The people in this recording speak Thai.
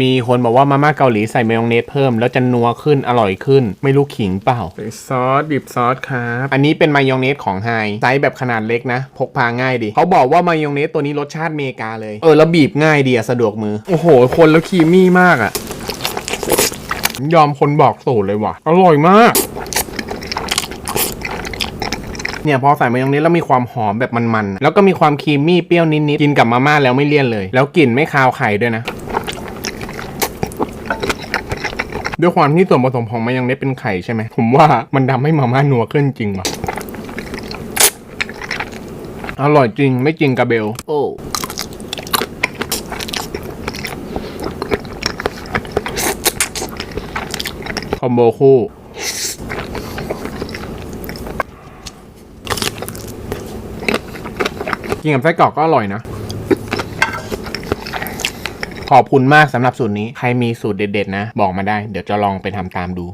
มีคนบอกว่ามาม่าเกาหลีใส่มายองเนสเพิ่ม แล้วจะนัวขึ้นอร่อยขึ้น ไม่รู้ขิงเปล่าซอสดิบซอสครับ อันนี้เป็นมายองเนสของไฮไซส์แบบขนาดเล็กนะ พกพาง่ายดี เขาบอกว่ามายองเนสตัวนี้รสชาติเมกาเลย เออ แล้วบีบง่ายดีอะสะดวกมือ โอ้โห คนแล้วครีมมี่มากอะยอมคนบอกสูตรเลยว่ะ อร่อยมากเนี่ยพอใส่มายองเนสแล้วมีความหอมแบบมันๆ แล้วก็มีความครีมมี่เปรี้ยวนิดๆ กินกับมาม่าแล้วไม่เลี่ยนเลย แล้วกลิ่นไม่คาวไข่ด้วยนะ ด้วยความที่ส่วนผสมของมายองเนสเป็นไข่ใช่ไหมผมว่ามันทำให้มาม่านัวขึ้นจริงว่ะอร่อยจริงไม่จริงกระเบล โอ้คอมโบคู่กินกับไส้กรอกก็อร่อยนะ ขอบคุณมากสำหรับสูตรนี้ ใครมีสูตรเด็ดๆนะ บอกมาได้ เดี๋ยวจะลองไปทำตามดู